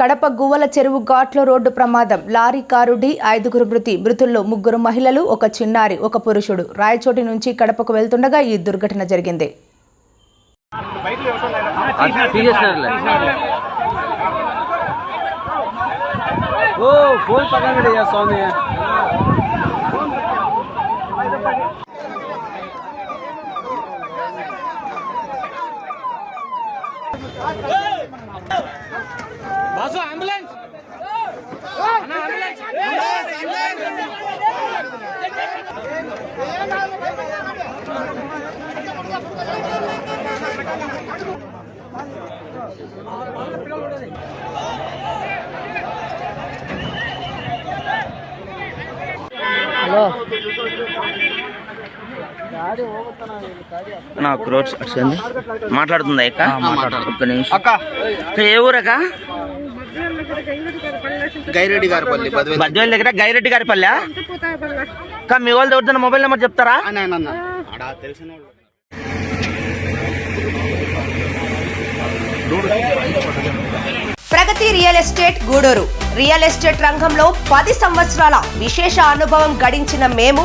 కడప గువ్వల చెరువు ఘాట్లో రోడ్డు ప్రమాదం. లారీ కారు డి ఐదుగురు మృతి. మృతుల్లో ముగ్గురు మహిళలు ఒక చిన్నారి ఒక పురుషుడు. రాయచోటి నుంచి కడపకు వెళ్తుండగా ఈ దుర్ఘటన జరిగింది. Hey! ఓ ఫోన్ పక్కన పెట్టేయ్యా స్వామి నా క్రోడ్స్ వచ్చింది. మాట్లాడుతుందా ఇక ఒక్క నిమిషం. అక్క. ఏ ఊరక గైరెడ్డి గారి పల్లి బద్వేల్ దగ్గర. గైరెడ్డి గారి పల్లె? అక్క మీ వాళ్ళ దగ్గర మొబైల్ నెంబర్ చెప్తారా? తెలిసిన Pragathi real estate Gudur. Real estate రంగంలో పది సంవత్సరాల విశేష అనుభవం గడించిన మేము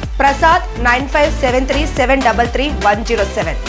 Prasad nine five seven three seven double three one zero seven.